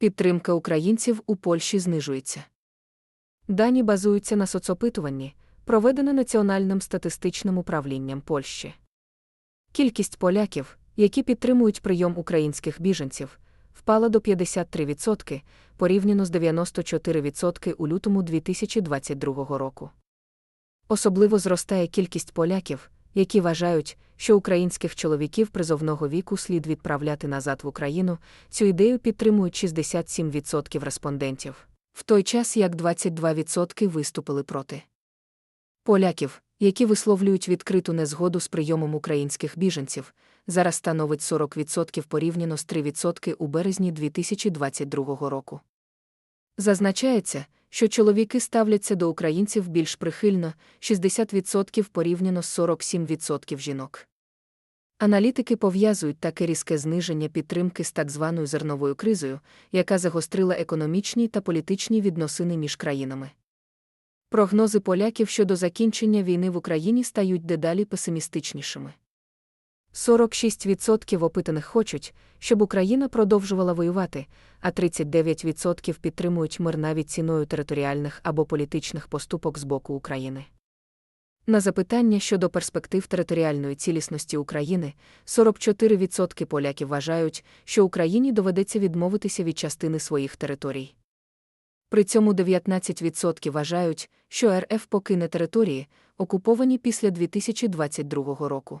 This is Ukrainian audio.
Підтримка українців у Польщі знижується. Дані базуються на соцопитуванні, проведене Національним статистичним управлінням Польщі. Кількість поляків, які підтримують прийом українських біженців, впала до 53% порівняно з 94% у лютому 2022 року. Особливо зростає кількість поляків, які вважають, що українських чоловіків призовного віку слід відправляти назад в Україну. Цю ідею підтримують 67% респондентів, в той час як 22% виступили проти. Поляків, які висловлюють відкриту незгоду з прийомом українських біженців, зараз становить 40% порівняно з 3% у березні 2022 року. Зазначається, що чоловіки ставляться до українців більш прихильно 60% порівняно з 47% жінок. Аналітики пов'язують таке різке зниження підтримки з так званою зерновою кризою, яка загострила економічні та політичні відносини між країнами. Прогнози поляків щодо закінчення війни в Україні стають дедалі песимістичнішими. 46% опитаних хочуть, щоб Україна продовжувала воювати, а 39% підтримують мир навіть ціною територіальних або політичних поступок з боку України. На запитання щодо перспектив територіальної цілісності України 44% поляків вважають, що Україні доведеться відмовитися від частини своїх територій. При цьому 19% вважають, що РФ покине території, окуповані після 2022 року.